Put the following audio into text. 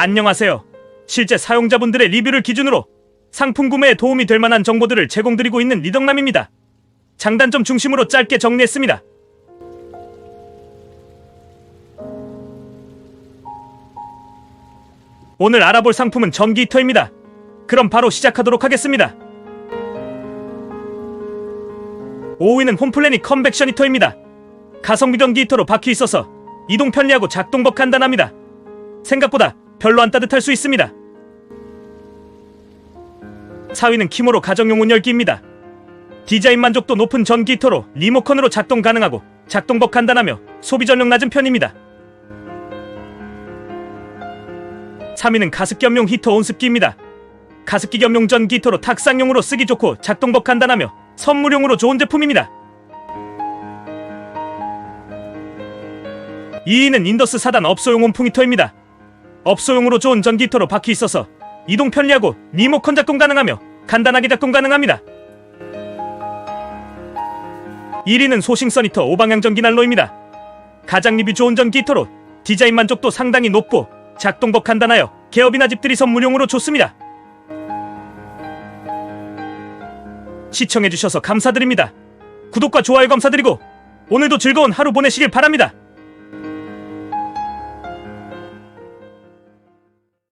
안녕하세요. 실제 사용자분들의 리뷰를 기준으로 상품 구매에 도움이 될 만한 정보들을 제공드리고 있는 리덕남입니다. 장단점 중심으로 짧게 정리했습니다. 오늘 알아볼 상품은 전기 히터입니다. 그럼 바로 시작하도록 하겠습니다. 5위는 홈플래닛 컨벡션 히터입니다. 가성비 전기 히터로 바퀴 있어서 이동 편리하고 작동법 간단합니다. 생각보다 별로 안 따뜻할 수 있습니다. 4위는 키모로 가정용 온열기입니다. 디자인 만족도 높은 전기 히터로 리모컨으로 작동 가능하고 작동법 간단하며 소비 전력 낮은 편입니다. 3위는 가습기 겸용 히터 온습기입니다. 가습기 겸용 전기 히터로 탁상용으로 쓰기 좋고 작동법 간단하며 선물용으로 좋은 제품입니다. 2위는 인더스 4단 업소용 온풍 히터입니다. 업소용으로 좋은 전기 히터로 바퀴 있어서 이동 편리하고 리모컨 작동 가능하며 간단하게 작동 가능합니다. 1위는 소싱선 히터 오방향 전기 난로입니다. 가장 리뷰 좋은 전기 히터로 디자인 만족도 상당히 높고 작동법 간단하여 개업이나 집들이 선물용으로 좋습니다. 시청해주셔서 감사드립니다. 구독과 좋아요 감사드리고 오늘도 즐거운 하루 보내시길 바랍니다.